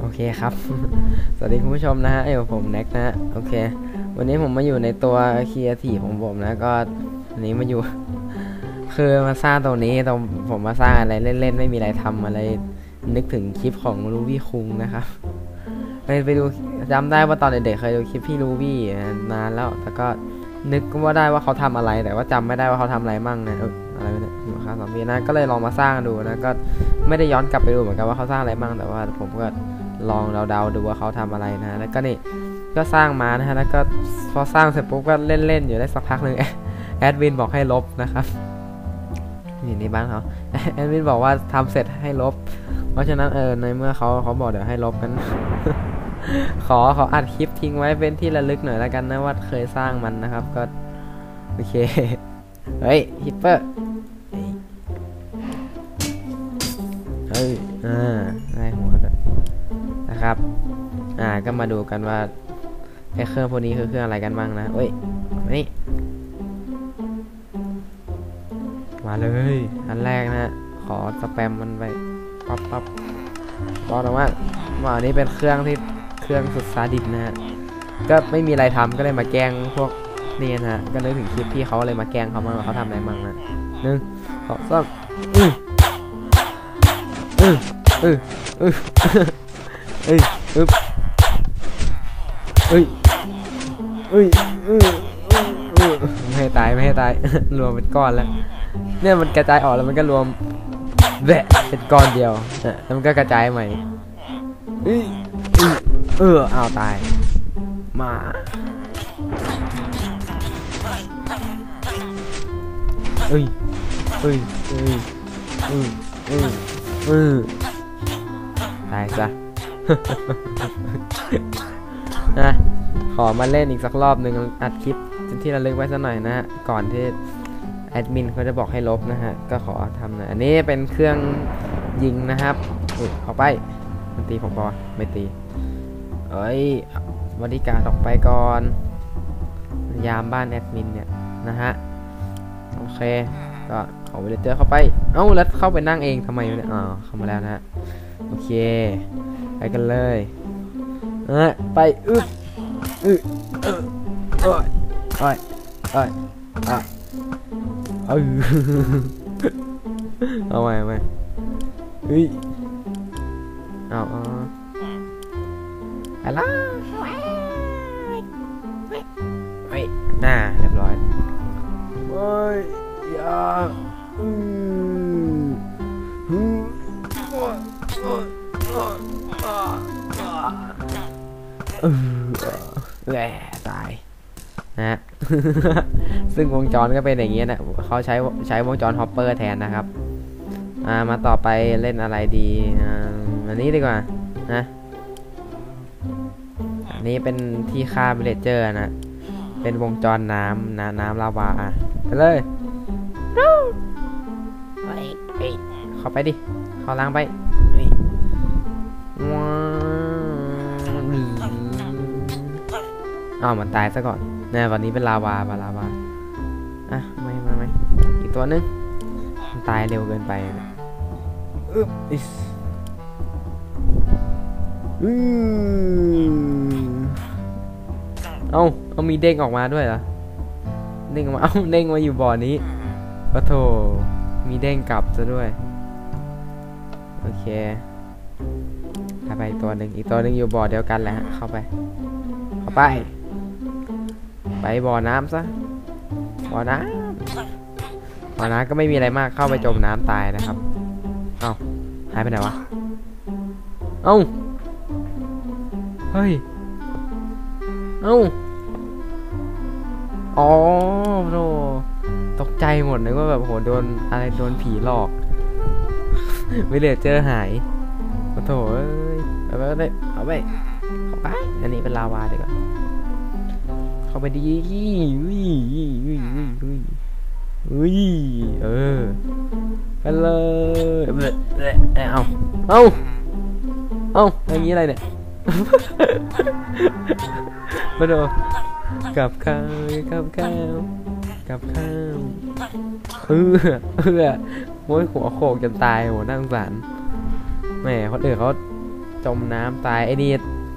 โอเคครับ สวัสดีคุณผู้ชมนะฮะอยู่ผมแน็กนะ โอเค วันนี้ผมมาอยู่ในตัวคียทีของผมนะ ก็อันนี้มาอยู่ คือมาสร้างตรงนี้ตรงผมมาสร้างอะไรเล่นๆ ไม่มีอะไรทำอะไร นึกถึงคลิปของลูวี่คุงนะครับไปไปดูจำได้ว่าตอนเด็กๆเคยดูคลิปพี่ลูวี่นานแล้ว แต่ก็นึกว่าได้ว่าเขาทำอะไร แต่ว่าจำไม่ได้ว่าเขาทำอะไรมั่งนะ อะไรวะเนี่ยอยู่ข้าสองปีนะ ก็เลยลองมาสร้างดูนะ ก็ไม่ได้ย้อนกลับไปดูเหมือนกันว่าเขาสร้างอะไรมั่งแต่ว่าผมก็ลองเดาๆดูว่าเขาทำอะไรนะ แล้วก็นี่ ก็สร้างมานะฮะ แล้วก็พอสร้างเสร็จปุ๊บก็เล่นๆอยู่ได้สักพักหนึ่งแอดวินบอกให้ลบนะครับนี่ในบ้านเขาแอดมินบอกว่าทำเสร็จให้ลบ เพราะฉะนั้นเออในเมื่อเขาเขาบอกเดี๋ยวให้ลบกัน ขอขออัดคลิปทิ้งไว้เป็นที่ระลึกหน่อยแล้วกันนะว่าเคยสร้างมันนะครับก็ โอเค เฮ้ยฮิปเปอร์ อ่าได้หัวด้วยนะครับ อ่าก็มาดูกันว่าไอ้เครื่องพวกนี้คือเครื่องอะไรกันบ้างนะเฮ้ยนี่มาเลยอันแรกนะฮะขอสแปมมันไปปั๊บปั๊บบอกนะว่าว่าอันนี้เป็นเครื่องที่เครื่องสุดซาดิสนะฮะก็ไม่มีอะไรทำก็เลยมาแกล้งพวกนี่นะฮะก็นึกถึงคลิปที่เขาเลยมาแกล้งเขามาว่าเขาทำอะไรมั่งนะหนึ่งสองสาม อออืออืออือเอ้ยอึ๊บเอ้ยเอ้ยเอ้ยเอ้ยไม่ให้ตายไม่ให้ตาย รวมเป็นก้อนแล้ว เนี่ยมันกระจายออกแล้วมันก็รวมแบะเป็นก้อนเดียวนะแล้วมันก็กระจายใหม่เอ้ยเอ้ยเอออ้าวตาย มาเอ้ยเอ้ยเอ้ยเอ้ยเอ้ย เอ้ยตายซะนะขอมาเล่นอีกสักรอบหนึ่งอัดคลิปที่ระลึกไว้สักหน่อยนะฮะ ก่อนที่แอดมินเขาจะบอกให้ลบนะฮะ ก็ขอทำนะอันนี้เป็นเครื่องยิงนะครับอุ้ยเอาไปมันตีผมปะไม่ตี เอ้ยบริการออกไปก่อน ยามบ้านแอดมินเนี่ยนะฮะ โอเค ก็ เอาวิลเจอร์เข้าไป เอ้าแล้วเข้าไปนั่งเองทำไมวะเนี่ยอ๋อเข้ามาแล้วนะฮะโอเค ไปกันเลยเออไปอึบอึบเออโอ้ยโอ้ยอ้ยอะเออเอาไว้เอาไว้เฮ้ยเอาเอาอะไรเฮ้ยน้าเรียบร้อยโอ้ยอย่าอืมฮึโอ้ยอย่า แหละตายนะฮะ ซึ่งวงจรก็เป็นอย่างเงี้ยนะเขาใช้ใช้วงจรฮอปเปอร์แทนนะครับ อ่ามาต่อไปเล่นอะไรดีอ่าอันนี้ดีกว่านะอันนี้เป็นที่ฆ่าวิลเลเจอร์นะเป็นวงจรน้ำนะน้ำลาวาอะไปเลย เฮ้ยเฮ้ยเข้าไปดิเข้าล้างไปเฮ้ยว้าวอ้าวมันตายซะก่อนเนี่ยวันนี้เป็นลาวาปะลาวาอะไม่ไม่ไม่อีกตัวนึงมันตายเร็วเกินไปนะอึ๊บอิสอืมเอาเอามีเด้งออกมาด้วยเหรอ เด้งออกมา เอ้าเด้งมาอยู่บ่อนี้ปะโถ มีเด้งกลับซะด้วย โอเคไปไปอีกตัวหนึ่งอีกตัวหนึ่งอยู่บ่อเดียวกันแหละฮะเข้าไป เข้าไป ไปบ่อน้ำซะ บ่อน้ำบ่อน้ำก็ไม่มีอะไรมากเข้าไปจมน้ำตายนะครับ เอ้าหายไปไหนวะ เอ้า เฮ้ย เอ้า อ๋อโธ่ ตกใจหมดเลยว่าแบบโหโดนอะไรโดนผีหลอกวิเลเจอร์หายโอ้โถเอ้ยเอาไปเอาไปเข้าไปอันนี้เป็นลาวาดีกว่าเข้าไปดีอุ้ยอุ้ยอุ้ยอุ้ยอุ้ยเออไปเลยเบลเบลเอาเอาเอาอย่างนี้อะไรเนี่ยมาดูกับข้าวกับข้าว กับข้าวเออเออโอ้ยหัวโขกจนตายโหน่าสงสารแหมคนอื่นเขาจมน้ำตายไอ้นี่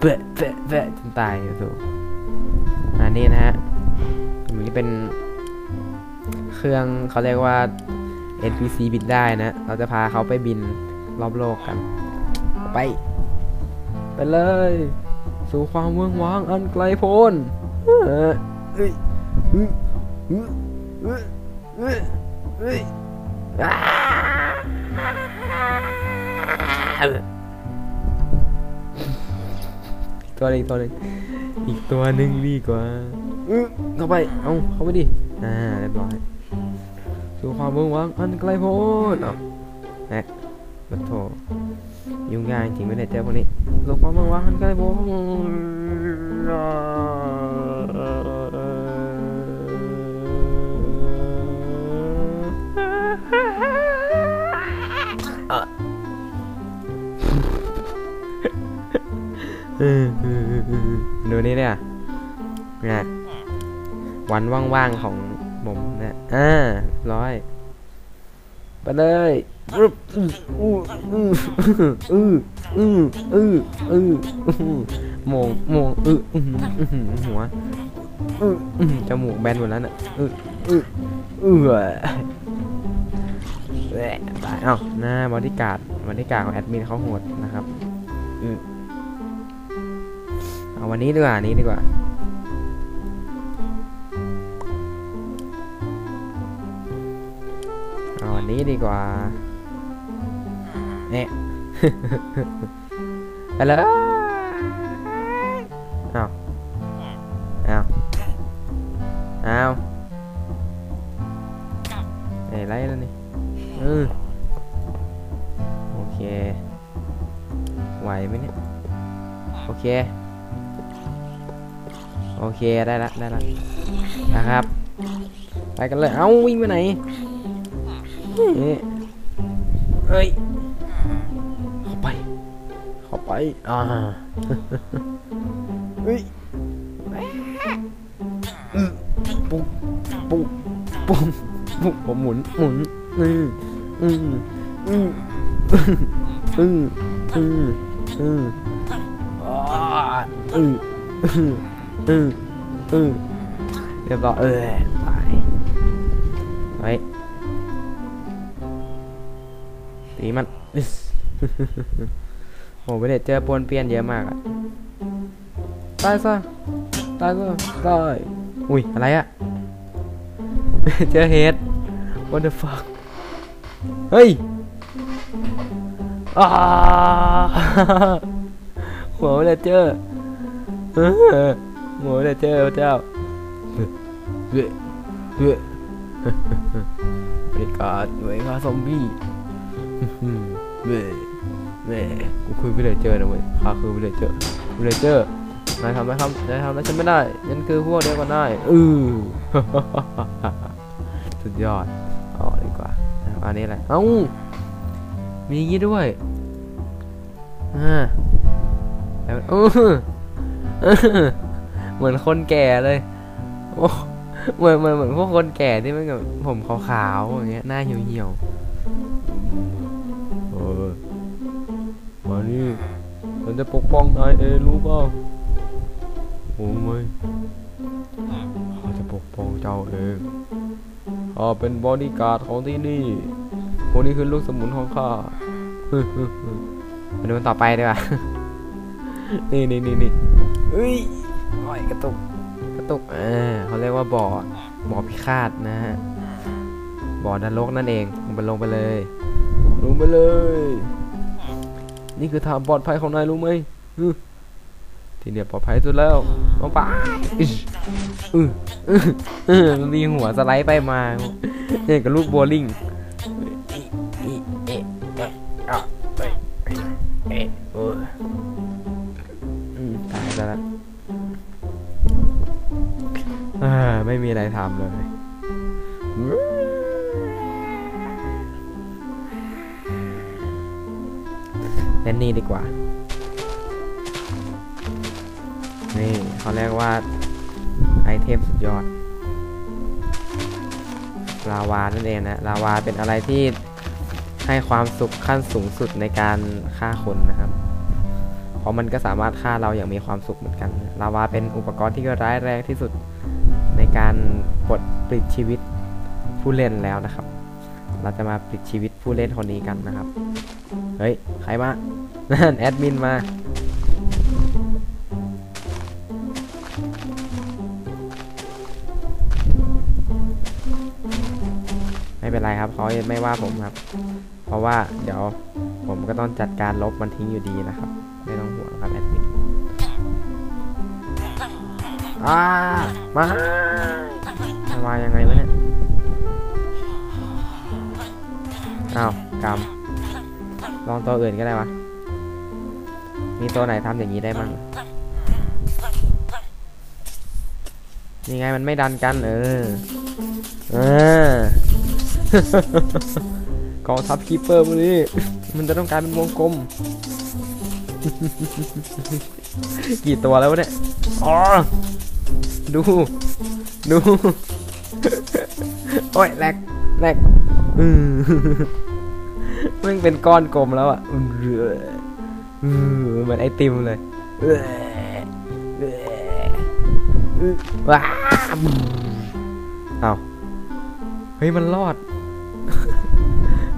เปะเปะเปะจนตายอยู่ถูอันนี้นะฮะอันนี้เป็นเครื่องเขาเรียกว่า NPC บินได้นะ เราจะพาเขาไปบินรอบโลกกัน ไป ไปเลย สู่ความเมืองว้างอันไกลโพ้นเออ ตัวหนึงตัวหนึงอีกตัวหนึ่งดีกว่าเข้าไป เอาเข้าไปดิ อ่าเรียบร้อยสู่ความเมืองว้างอันไกลโพ้นเอาแหะบัดโถยุ่งยากจริงไม่ได้เจอพวกนี้สู่ความเมืองว้างอันไกลโพ้น ดูนี่เนี่ยนะวันว่างๆของผมนะอ่าร้อย ไปเลยปึ๊บอื้ออืออืออืออืออืออือมองมองอืออือหัวอือจมูกแบนหมดแล้วน่ะอืออืออือ ตายเอ้าหน้าบอดี้การ์ดบอดี้การ์ดของแอดมินเขาโหดนะครับอือเอาวันนี้ดีกว่านี้ดีกว่าเอาอันนี้ดีกว่าเนี่ยไปเลยเอาเอาเอาเอ้ยไรแล้วนี่ อือโอเค ไหวไหมเนี่ย โอเค โอเค ได้ละ ได้ละ นะครับ ไปกันเลย เอ้า วิ่งไปไหนเอ้ยเอ้ยเข้าไป เข้าไป อ่า เฮ้ยบปุ๊บปุ๊บปุ๊บ ผมหมุนหมุนอืมอืมอืมอืมอืมอืมอ่าอืมอืมอืมอืมเรียบร้อยเออตายไว้ตีมันโหไปเด็ดเจอปนเปียนเยอะมากอะตายซะตายซะตายอุ้ยอะไรอะ เจอเฮด what the fuck เฮ้ยอ้าหัวเด็ดเจอเออหัวเด็ดเจอระเจ้าเฮ้ยเฮ้ยบริการหน่วยฆ่าซอมบี้อืมเว้ยเว้ยกูคุยไม่ได้เจอนะเว้ยข้าคือไม่ได้เจอไม่ได้เจอนายทำไหมครับนายทำแล้วฉันไม่ได้ยันคือพวกเดียวกันได้อือ สุดยอดเอาดีกว่าเอาอันนี้แหละเอ้ามีอย่างงี้ด้วยอ่าแล้วเออเออเหมือนคนแก่เลยโอ้เหมือนเหมือนเหมือนพวกคนแก่ที่มันแบบผมขาวๆอย่างเงี้ยหน้าเหี่ยวๆเออมานี่ฉันจะปกป้องนายเองรู้เปล่าโอ้ไม่ข้าจะปกป้องเจ้าเอง ข้าเป็นบอดี้การ์ดของที่นี่คนนี้คือลูกสมุนของข้ามาดูมันต่อไปดีกว่า นี่นี่นี่นี่เอ้ยโอ้ยกระตุก กระตุกเออเขาเรียกว่าบ่อ บ่อพิฆาตนะฮะ บ่อนรกนั่นเองลงไปลงไปเลย ลงไปเลย นี่คือทางปลอดภัยของนายรู้ไหมฮึ ที่เนี่ยปลอดภัยสุดแล้วลงไปอิ๊ชอืออื้ออื้อมันมีหัวสไลด์ไปมาเนี่ยกับลูกโบว์ลิ่งอีเอะเอะอะเอะเอะเอออืมตายแล้วอ่าไม่มีอะไรทำเลยเล่นนี่ดีกว่า นี่เขาเรียกว่าไอเทมสุดยอด ลาวานั่นเองนะ ลาวาเป็นอะไรที่ให้ความสุขขั้นสูงสุดในการฆ่าคนนะครับ เพราะมันก็สามารถฆ่าเราอย่างมีความสุขเหมือนกัน ลาวาเป็นอุปกรณ์ที่ร้ายแรงที่สุดในการปลดปลิดชีวิตผู้เล่นแล้วนะครับ เราจะมาปลิดชีวิตผู้เล่นคนนี้กันนะครับ เฮ้ย ใครมานั่นแอดมินมา เป็นไรครับเขาไม่ว่าผมครับ เพราะว่าเดี๋ยวผมก็ต้องจัดการลบมันทิ้งอยู่ดีนะครับ ไม่ต้องห่วงครับแอดมินอามาจะมายังไงวะเนี่ยอ้าวกำลองตัวอื่นก็ได้วะมีตัวไหนทำอย่างนี้ได้มั่งนี่ไงมันไม่ดันกันเออ เออ กองทัพคีเปอร์มันนี่มันจะต้องกายเป็นวงกลม กี่ตัวแล้วเนี่ยอ๋อดู ดู โอ้ยแหลกแหลกอืมมันเป็นก้อนกลมแล้วอะอืมอืมเหมือนไอติมเลยเออเออว้าเอาเฮ้ย มันรอด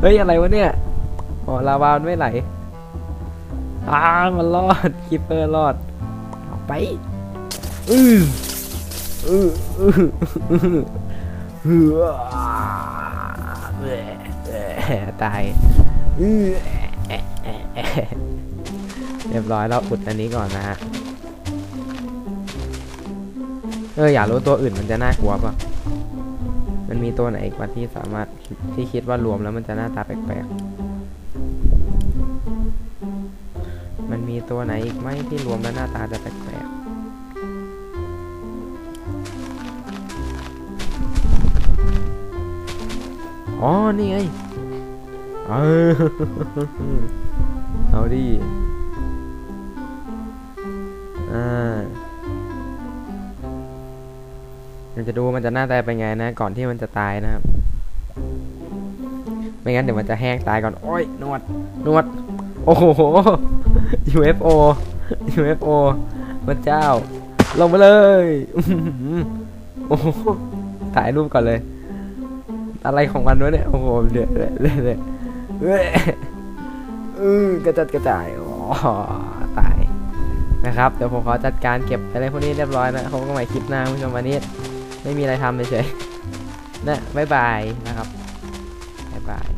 เฮ้ย อะไรวะเนี่ยอ๋อลาวามันไม่ไหลอ้ามันรอดคิปเปอร์รอดเอาไปอืออืออืออือตายอือเรียบร้อยเราอุดอันนี้ก่อนนะฮะเอออยากรู้ตัวอื่นมันจะน่ากลัวป่ะ มันมีตัวไหนอีกวะที่สามารถที่คิดว่ารวมแล้วมันจะหน้าตาแปลกๆ มันมีตัวไหนอีกไหมที่รวมแล้วหน้าตาจะแปลกๆอ๋อ นี่ไง เออ เอาดิ อ่า มันจะดูมันจะหน้าตาเป็นไงนะ ก่อนที่มันจะตายนะครับ ไม่งั้นเดี๋ยวมันจะแห้งตายก่อน โอ้ยนวดนวด โอ้โห UFO UFO พระเจ้า ลงมาเลยโอ้โหถ่ายรูปก่อนเลย อะไรของมันวะเนี่ย โอ้โหเดือดเลยเลยเลยเอ้ยอือกระจัดกระจายอ๋อตายนะครับ เดี๋ยวผมขอจัดการเก็บอะไรพวกนี้เรียบร้อยนะเขาก็ใหม่คลิปหน้าคุณผู้ชมวันนี้ ไม่มีอะไรทำเฉยๆนะบ๊ายบายนะครับบ๊ายบาย